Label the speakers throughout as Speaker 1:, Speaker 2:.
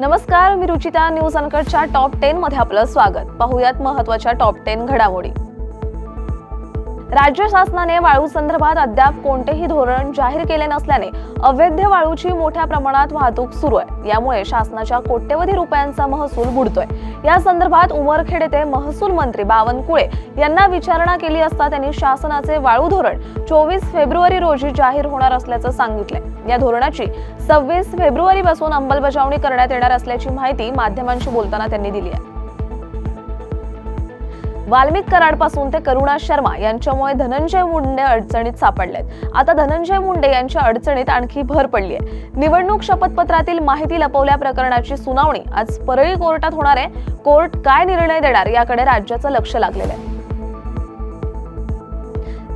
Speaker 1: नमस्कार मी रुचिता न्यूज अनकटच्या टॉप टेन मध्ये आपलं स्वागत. पाहुयात महत्त्वाच्या टॉप टेन घडामोडी. राज्य शासनाने वाळू संदर्भात अद्याप कोणतेही धोरण जाहीर केले नसल्याने अवैध वाळूची मोठ्या प्रमाणात वाहतूक सुरू आहे. यामुळे शासनाच्या कोट्यवधी रुपयांचा महसूल बुडतोय. या संदर्भात उमरखेड येथे महसूल मंत्री बावनकुळे यांना विचारणा केली असता त्यांनी शासनाचे वाळू धोरण चोवीस फेब्रुवारी रोजी जाहीर होणार असल्याचं सांगितलंय. या धोरणाची सव्वीस फेब्रुवारी पासून अंमलबजावणी करण्यात येणार असल्याची माहिती माध्यमांशी बोलताना त्यांनी दिली आहे. वाल्मिक कराडपासून ते करुणा शर्मा यांच्यामुळे धनंजय मुंडे अडचणीत सापडलेत. आता धनंजय मुंडे यांच्या अडचणीत आणखी भर पडली आहे. निवडणूक शपथपत्रातील माहिती लपवल्या प्रकरणाची सुनावणी आज परळी कोर्टात होणार आहे. कोर्ट काय निर्णय देणार याकडे राज्याचं लक्ष लागलेलं आहे.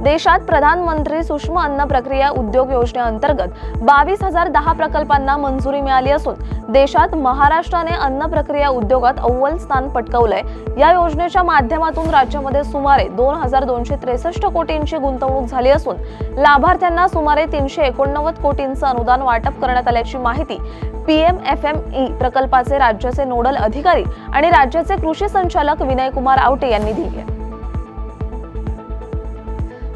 Speaker 1: देशात प्रधानमंत्री सूक्ष्म अन्न प्रक्रिया उद्योग योजनेअंतर्गत बावीस हजार दहा प्रकल्पांना मंजुरी मिळाली असून देशात महाराष्ट्राने अन्न प्रक्रिया उद्योगात अव्वल स्थान पटकावलंय. या योजनेच्या माध्यमातून राज्यामध्ये सुमारे दोन हजार दोनशे त्रेसष्ट कोटींची गुंतवणूक झाली असून लाभार्थ्यांना सुमारे तीनशे एकोणनव्वद कोटींचं अनुदान वाटप करण्यात आल्याची माहिती P M F M E प्रकल्पाचे राज्याचे नोडल अधिकारी आणि राज्याचे कृषी संचालक विनयकुमार आवटे यांनी दिली आहे.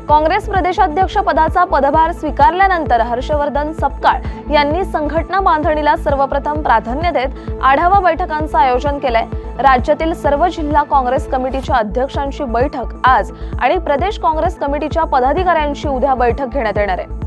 Speaker 1: काँग्रेस प्रदेशाध्यक्ष पदाचा पदभार स्वीकारल्यानंतर हर्षवर्धन सपकाळ यांनी संघटना बांधणीला सर्वप्रथम प्राधान्य देत आढावा बैठकांचं आयोजन केलंय. राज्यातील सर्व जिल्हा काँग्रेस कमिटीच्या अध्यक्षांची बैठक आज आणि प्रदेश काँग्रेस कमिटीच्या पदाधिकाऱ्यांची उद्या बैठक घेण्यात येणार आहे.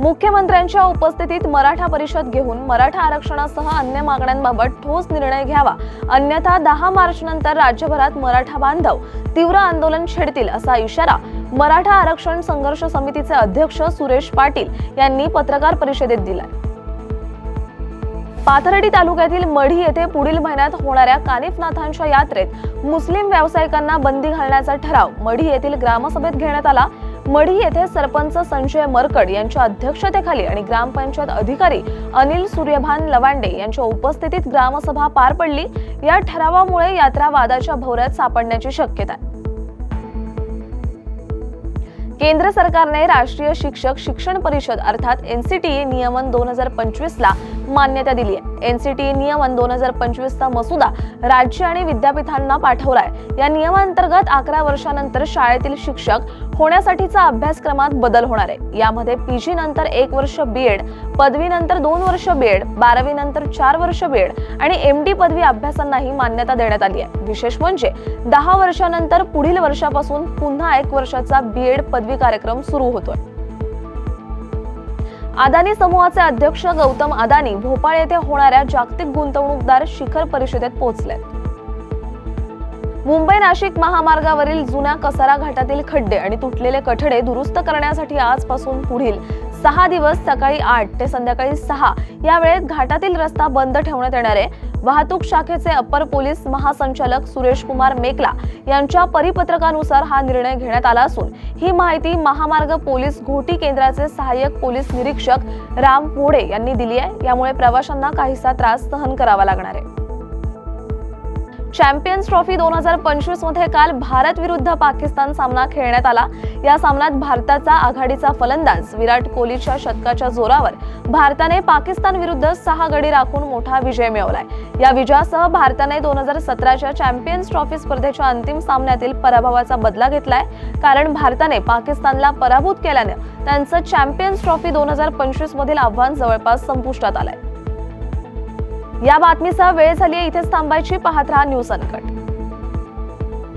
Speaker 1: मुख्यमंत्र्यांच्या उपस्थितीत मराठा परिषद घेऊन मराठा आरक्षणासह अन्य मागण्यांबाबत ठोस निर्णय घ्यावा. अन्यथा दहा मार्च नंतर राज्यभरात मराठा बांधव तीव्र आंदोलन छेडतील असा इशारा मराठा आरक्षण संघर्ष समितीचे अध्यक्ष सुरेश पाटील यांनी पत्रकार परिषदेत दिला पाथर्डी तालुक्यातील मढी येथे पुढील महिन्यात होणाऱ्या कानिफनाथांच्या यात्रेत मुस्लिम व्यावसायिकांना बंदी घालण्याचा ठराव मढी येथील ग्रामसभेत घेण्यात आला. मढी येथे सरपंच संजय मरकड यांच्या अध्यक्षतेखाली आणि ग्रामपंचायत अधिकारी अनिल सूर्यभान लवांडे यांच्या उपस्थितीत ग्रामसभा पार पडली. या ठरावामुळे यात्रा वादाच्या भोवऱ्यात सापडण्याची शक्यता आहे. केंद्र सरकारने राष्ट्रीय शिक्षक शिक्षण परिषद अर्थात एनसीटीई नियमन दोन हजार पंचवीस ला मान्यता दिली आहे एनसीटी नियमन दोन हजार पंचवीस चा मसुदा राज्य आणि विद्यापीठांना पाठवलाय. या नियमांतर्गत अकरा वर्षानंतर शाळेतील शिक्षक होण्यासाठीचा अभ्यासक्रमात बदल होणार आहे. यामध्ये पीजी नंतर एक वर्ष बीएड पदवी नंतर दोन वर्ष बीएड बारावी नंतर चार वर्ष बीएड आणि एम डी पदवी अभ्यासांनाही मान्यता देण्यात आली आहे. विशेष म्हणजे दहा वर्षानंतर पुढील वर्षापासून पुन्हा एक वर्षाचा बीएड पदवी कार्यक्रम सुरू होतोय. अदानी समूहाचे अध्यक्ष गौतम अदानी भोपाळ येथे होणाऱ्या जागतिक गुंतवणूकदार शिखर परिषदेत पोहोचले. मुंबई नाशिक महामार्गावरील जुन्या कसारा घाटातील खड्डे आणि तुटलेले कठडे दुरुस्त करण्यासाठी आजपासून पुढील सहा दिवस सकाळी आठ ते संध्याकाळी सहा या वेळेत घाटातील रस्ता बंद ठेवण्यात येणार आहे. वाहतूक शाखेचे अप्पर पोलीस महासंचालक सुरेश कुमार मेकला यांच्या परिपत्रकानुसार हा निर्णय घेण्यात आला असून ही माहिती महामार्ग पोलीस घोटी केंद्राचे सहाय्यक पोलीस निरीक्षक राम मोडे यांनी दिली आहे. यामुळे प्रवाशांना काहीसा त्रास सहन करावा लागणार आहे. चॅम्पियन्स ट्रॉफी दोन हजार पंचवीसमध्ये काल भारत विरुद्ध पाकिस्तान सामना खेळण्यात आला. या सामन्यात भारताचा आघाडीचा फलंदाज विराट कोहलीच्या शतकाच्या जोरावर भारताने पाकिस्तान विरुद्ध सहा गडी राखून मोठा विजय मिळवलाय. या विजयासह भारताने दोन हजार सतराच्या चॅम्पियन्स ट्रॉफी स्पर्धेच्या अंतिम सामन्यातील पराभवाचा बदला घेतलाय. कारण भारताने पाकिस्तानला पराभूत केल्यानं त्यांचं चॅम्पियन्स ट्रॉफी दोन हजार पंचवीस मधील आव्हान जवळपास संपुष्टात आलंय. या बातमीसह वेळ झाली आहे इथेच थांबायची पाहत राहा न्यूज अनकट.